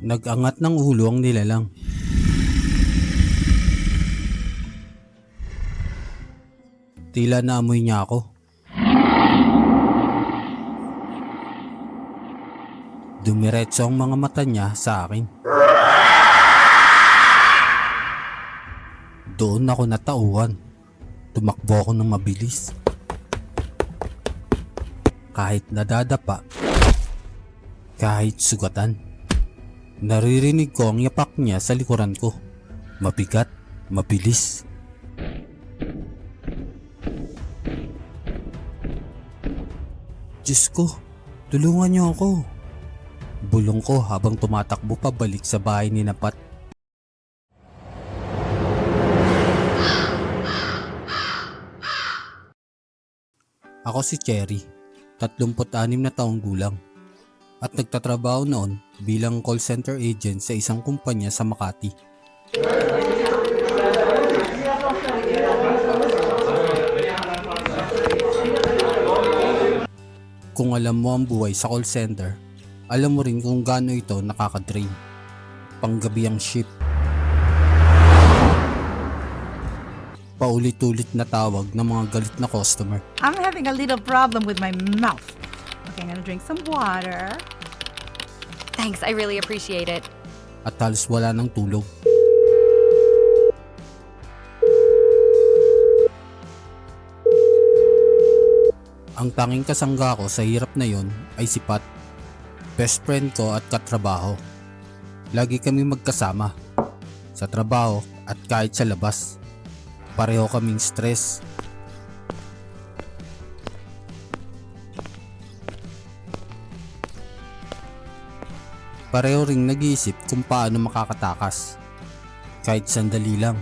Nag-angat ng ulo ang nilalang. Tila naamoy niya ako. Dumiretso ang mga mata niya sa akin. Doon ako natauhan. Tumakbo ako ng mabilis. Kahit nadadapa, kahit sugatan. Naririnig ko ang yapak niya sa likuran ko. Mabigat, mabilis. Diyos ko, tulungan niyo ako. Bulong ko habang tumatakbo pabalik sa bahay ni Napat. Ako si Cherry, 36 na taong gulang at nagtatrabaho noon bilang call center agent sa isang kumpanya sa Makati. Kung alam mo ang buhay sa call center, alam mo rin kung gaano ito nakakadrain. Panggabi ang shift. Paulit-ulit na tawag ng mga galit na customer. I'm having a little problem with my mouth. Okay, I'm gonna drink some water. Thanks, I really appreciate it. at halos wala ng tulog. Ang tanging kasangga ko sa hirap na yon ay si Pat, best friend ko at katrabaho. Lagi kami magkasama sa trabaho at kahit sa labas. Pareho kaming stress. Pareho ring nag-iisip kung paano makakatakas. Kahit sandali lang,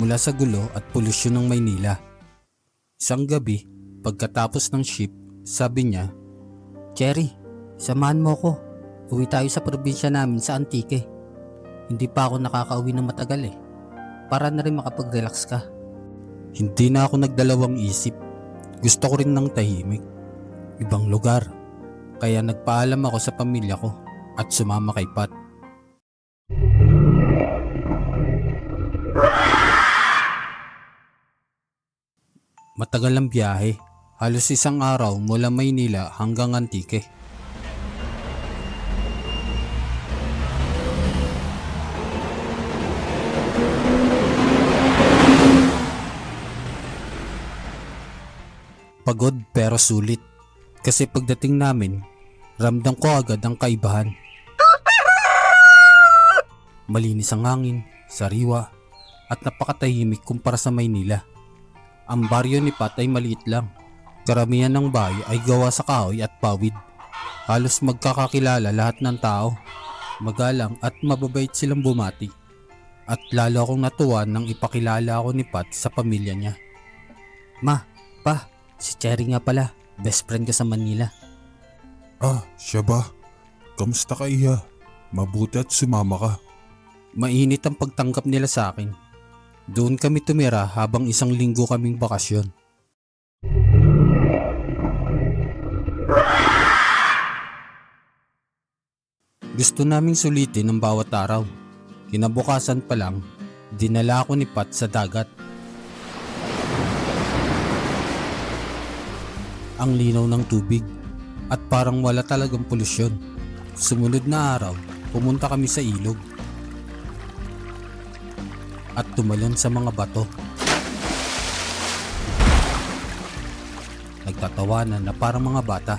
mula sa gulo at polusyon ng Maynila. Isang gabi, pagkatapos ng shift, sabi niya, Cherry, samahan mo ko. Uwi tayo sa probinsya namin sa Antique. Hindi pa ako nakakauwi ng matagal eh. Para na rin makapag-relax ka. Hindi na ako nagdalawang isip. Gusto ko rin ng tahimik. Ibang lugar. Kaya nagpaalam ako sa pamilya ko at sumama kay Pat. Matagal ang biyahe. Halos isang araw mula Maynila hanggang Antique. Pagod pero sulit. Kasi pagdating namin, ramdam ko agad ang kaibahan. Malinis ang hangin, sariwa, at napakatahimik kumpara sa Maynila. Ang baryo ni Pat ay maliit lang. Karamihan ng bahay ay gawa sa kahoy at pawid. Halos magkakakilala lahat ng tao. Magalang at mababait silang bumati. At lalo akong natuwa nang ipakilala ako ni Pat sa pamilya niya. Ma, pa, si Cherry nga pala. Best friend ka sa Manila. Ah, siya ba? Kamusta ka iya? Mabuti at sumama ka. Mainit ang pagtanggap nila sa akin. Doon kami tumira habang isang linggo kaming bakasyon. Gusto naming sulitin ang bawat araw. Kinabukasan pa lang, dinala ako ni Pat sa dagat. Ang linaw ng tubig at parang wala talagang polusyon. Sumunod na araw, pumunta kami sa ilog at tumalon sa mga bato. Nagtatawanan na parang mga bata.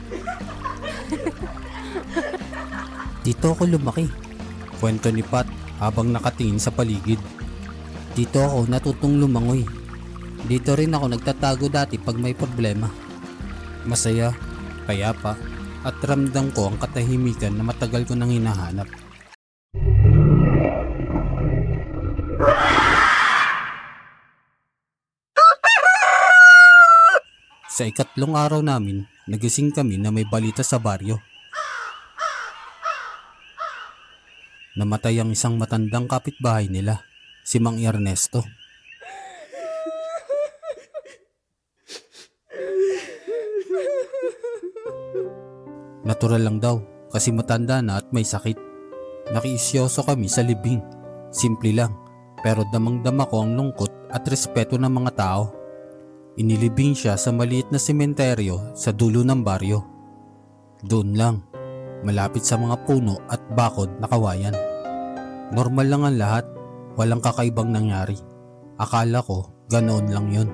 Dito ako lumaki. Kwento ni Pat habang nakatingin sa paligid. Dito ako natutong lumangoy. Dito rin ako nagtatago dati pag may problema. Masaya, payapa, at ramdam ko ang katahimikan na matagal ko nang hinahanap. Sa ikatlong araw namin, nagising kami na may balita sa baryo. Namatay ang isang matandang kapitbahay nila, si Mang Ernesto. Natural lang daw kasi matanda na at may sakit. Nakiisyoso kami sa libing. Simple lang, pero damang-dama ko ang lungkot at respeto ng mga tao. Inilibing siya sa maliit na sementeryo sa dulo ng baryo. Doon lang, malapit sa mga puno at bakod na kawayan. Normal lang ang lahat, walang kakaibang nangyari. Akala ko ganoon lang yun.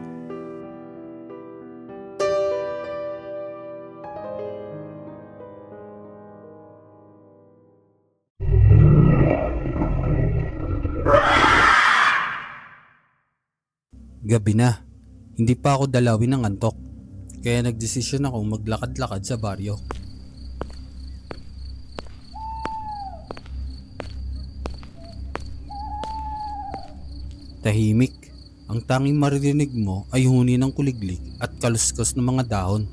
Gabi na, hindi pa ako dalawin ng antok. Kaya nagdesisyon akong maglakad-lakad sa baryo. Tahimik. Ang tanging maririnig mo ay huni ng kuliglig at kaluskos ng mga dahon.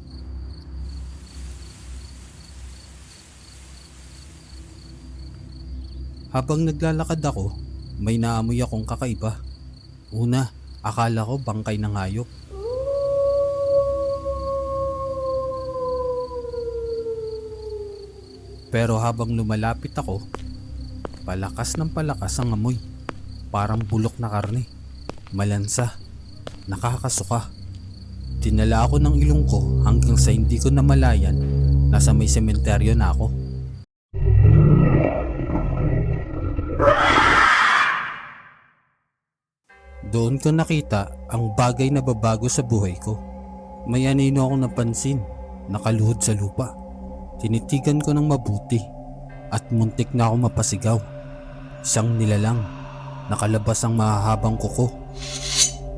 Habang naglalakad ako, may naamoy akong kakaiba. Una, akala ko bangkay ng hayop. Pero habang lumalapit ako, palakas ng palakas ang amoy. Parang bulok na karne. Malansa. Nakakasuka. Tinala ako ng ilong ko hanggang sa hindi ko namalayan nasa may sementeryo na ako. Doon ko nakita ang bagay na babago sa buhay ko. May anino akong napansin, nakaluhod sa lupa. Tinitigan ko ng mabuti at muntik na ako mapasigaw. Isang nilalang, nakalabas ang mahahabang kuko.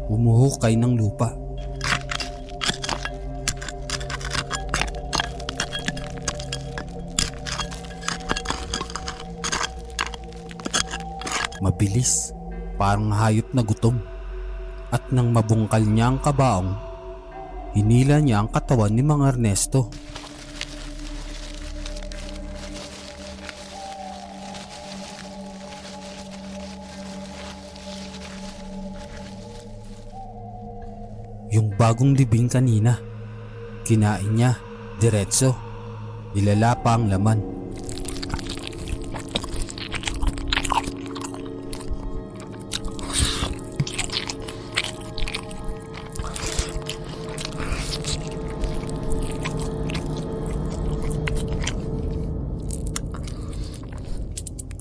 Humuhukay ng lupa. Mabilis, parang hayop na gutom. At nang mabungkal niya ang kabaong, hinila niya ang katawan ni Mang Ernesto. Yung bagong libing kanina, kinain niya, diretso, nilala ang laman.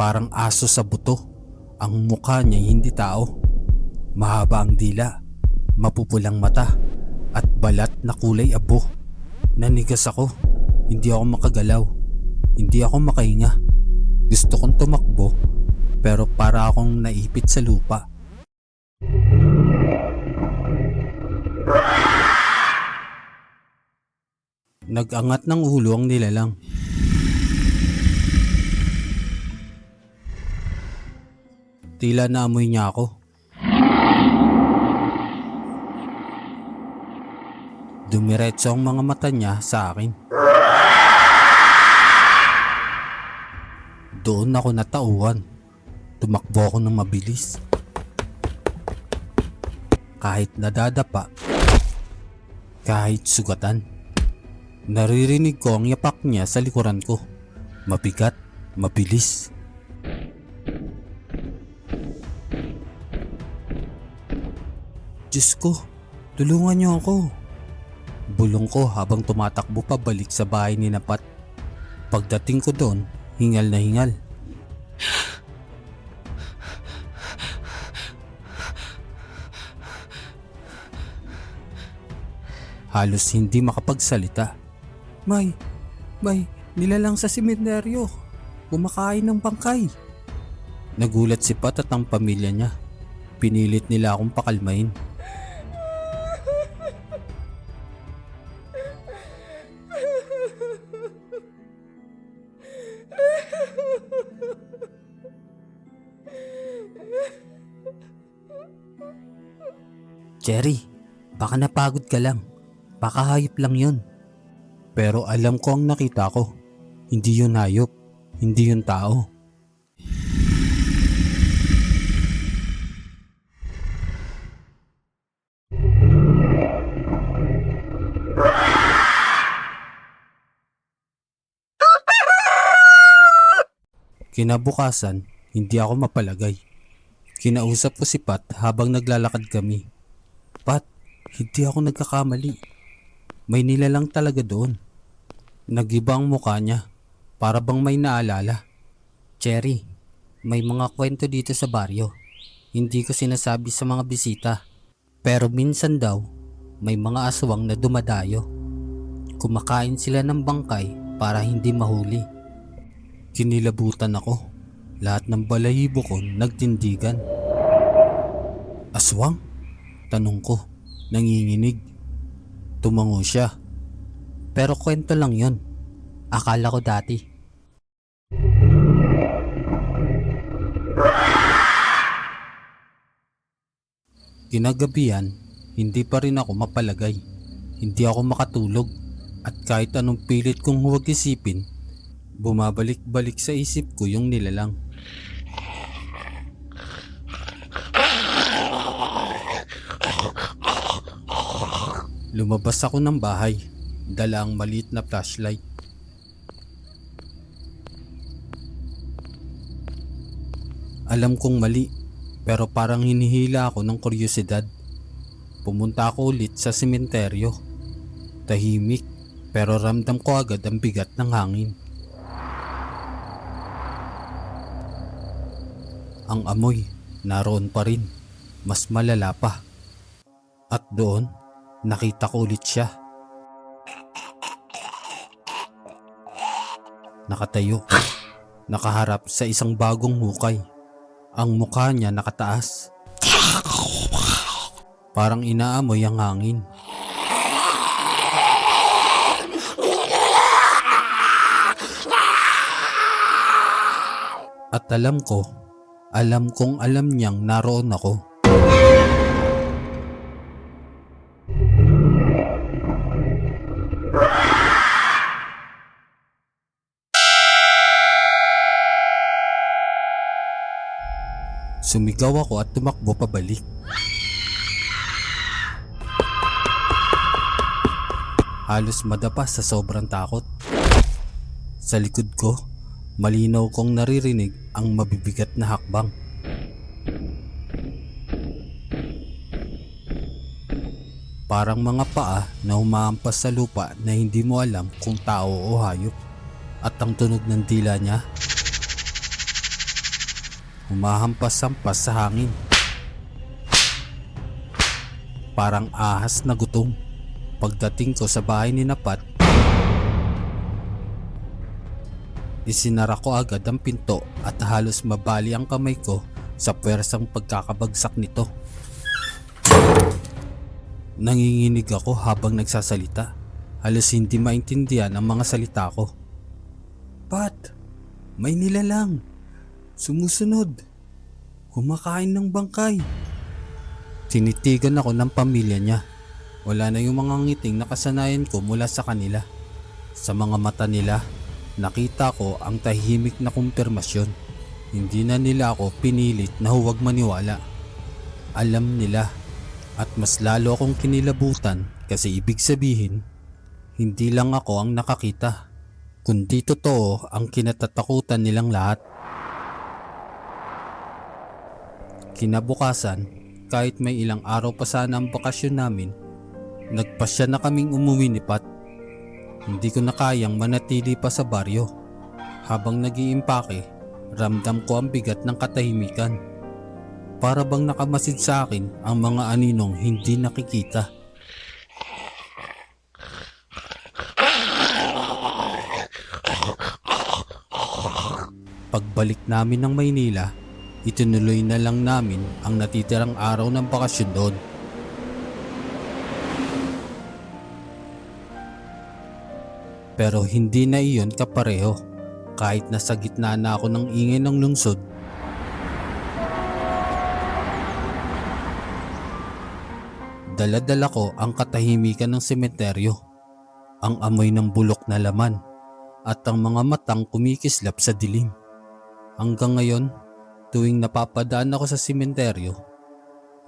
Parang aso sa buto. Ang mukha niya hindi tao. Mahaba ang dila, mapupulang mata, at balat na kulay abo. Nanigas ako. Hindi ako makagalaw. Hindi ako makahinga. Gusto kong tumakbo, pero para akong naipit sa lupa. Nag-angat ng ulo ang nilalang. Tila naamoy niya ako. Dumiretso ang mga mata niya sa akin. Doon ako natauhan. Tumakbo ako ng mabilis. Kahit nadadapa, kahit sugatan. Naririnig ko ang yapak niya sa likuran ko. Mabigat, mabilis. Diyos ko, tulungan niyo ako. Bulong ko habang tumatakbo pabalik sa bahay ni Napat. Pagdating ko doon, hingal na hingal. Halos hindi makapagsalita. May, may, nilalang sa sementeryo. Kumakain ng bangkay. Nagulat si Pat at ang pamilya niya. Pinilit nila akong pakalmain. Cherry, baka napagod ka lang. Baka hayop lang yun. Pero alam ko ang nakita ko. Hindi yun hayop. Hindi yun tao. Kinabukasan, hindi ako mapalagay. Kinausap ko si Pat habang naglalakad kami. Pat, hindi ako nagkakamali. May nilalang talaga doon. Nagiba ang mukha niya. Para bang may naalala. Cherry, may mga kwento dito sa baryo. Hindi ko sinasabi sa mga bisita. Pero minsan daw, may mga aswang na dumadayo. Kumakain sila ng bangkay para hindi mahuli. Kinilabutan ako. Lahat ng balahibo ko nagtindigan. Aswang? Tanong ko, nanginginig. Tumango siya. Pero kwento lang yon. Akala ko dati. Kinagabihan, hindi pa rin ako mapalagay. Hindi ako makatulog. At kahit anong pilit kong huwag isipin, bumabalik-balik sa isip ko yung nilalang. Lumabas ako ng bahay, dala ang maliit na flashlight. Alam kong mali, pero parang hinihila ako ng kuryosidad. Pumunta ako ulit sa sementeryo. Tahimik, pero ramdam ko agad ang bigat ng hangin. Ang amoy, naroon pa rin. Mas malala pa. At doon, nakita ko ulit siya. Nakatayo. Nakaharap sa isang bagong hukay. Ang mukha niya nakataas. Parang inaamoy ang hangin. At alam ko, alam kong alam niyang naroon ako. Sumigaw ako at tumakbo pabalik. Halos madapa sa sobrang takot. Sa likod ko, malinaw kong naririnig ang mabibigat na hakbang. Parang mga paa na humahampas sa lupa na hindi mo alam kung tao o hayop. At ang tunog ng dila niya, humahampas-hampas sa hangin. Parang ahas na gutom. Pagdating ko sa bahay ni Napat, isinara ko agad ang pinto at halos mabali ang kamay ko sa pwersang pagkakabagsak nito. Nanginginig ako habang nagsasalita. Halos hindi maintindihan ang mga salita ko. Pat, may nilalang. Sumusunod. Kumakain ng bangkay. Tinitigan ako ng pamilya niya. Wala na yung mga ngiting nakasanayan ko mula sa kanila. Sa mga mata nila, nakita ko ang tahimik na kumpirmasyon. Hindi na nila ako pinilit na huwag maniwala. Alam nila at mas lalo akong kinilabutan kasi ibig sabihin, hindi lang ako ang nakakita, kundi totoo ang kinatatakutan nilang lahat. Kinabukasan, kahit may ilang araw pa sana ang bakasyon namin, nagpasya na kaming umuwi ni Pat. Hindi ko na kayang manatili pa sa baryo. Habang nag-iimpake, ramdam ko ang bigat ng katahimikan. Para bang nakamasid sa akin ang mga aninong hindi nakikita. Pagbalik namin ng Maynila, itinuloy na lang namin ang natitirang araw ng bakasyon doon. Pero hindi na iyon kapareho kahit nasa gitna na ako ng ingay ng lungsod. Daladala ko ang katahimikan ng sementeryo, ang amoy ng bulok na laman at ang mga matang kumikislap sa dilim. Hanggang ngayon, tuwing napapadaan ako sa sementeryo,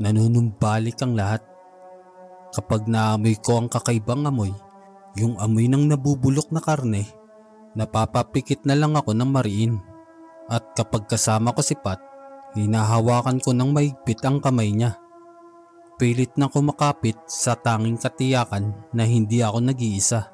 nanunumbalik ang lahat. Kapag naamoy ko ang kakaibang amoy, yung amoy ng nabubulok na karne, napapapikit na lang ako ng mariin. At kapag kasama ko si Pat, hinahawakan ko ng maigpit ang kamay niya. Pilit na kumakapit sa tanging katiyakan na hindi ako nag-iisa.